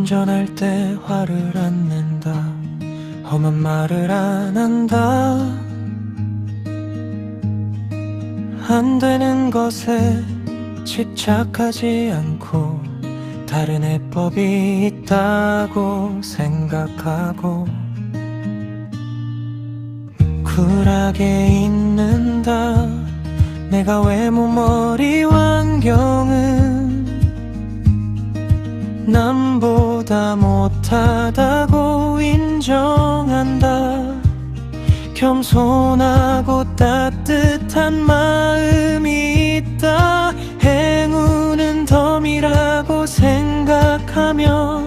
운전할 때 화를 안 낸다. 험한 말을 안 한다. 안 되는 것에 집착하지 않고 다른 해법이 있다고 생각하고 쿨하게 있는다. 내가 외모 머리 환경은 남보다 못하다고 인정한다. 겸손하고 따뜻한 마음이 있다. 행운은 덤이라고 생각하며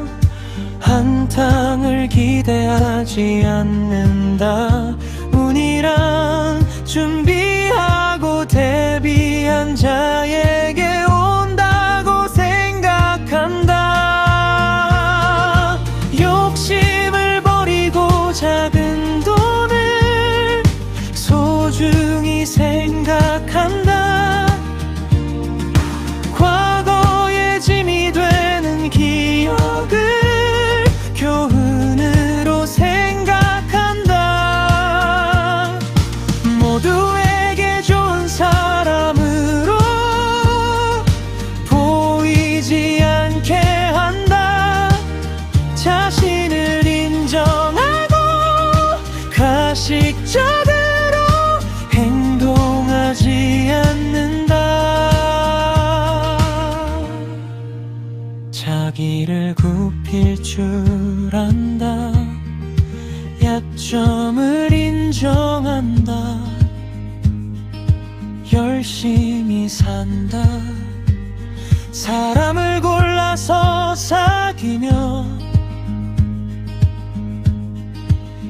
한탕을 기대하지 않는다. 운이란 준비하고 대비한 자에 작은 약점을 인정한다. 열심히 산다. 사람을 골라서 사귀며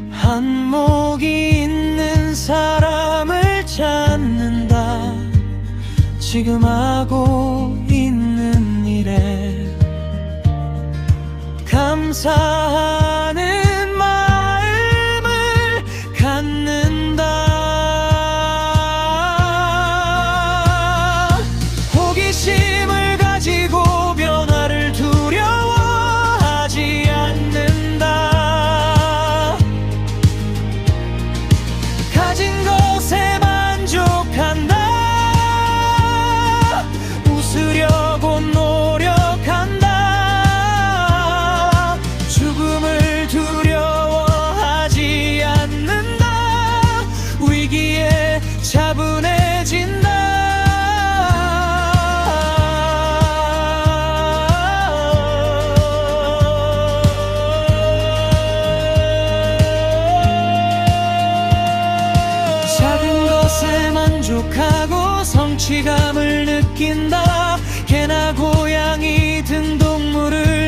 한목이 있는 사람을 찾는다. 지금 하고 있는 일에 감사하 만족하고 성취감을 느낀다. 개나 고양이 등 동물을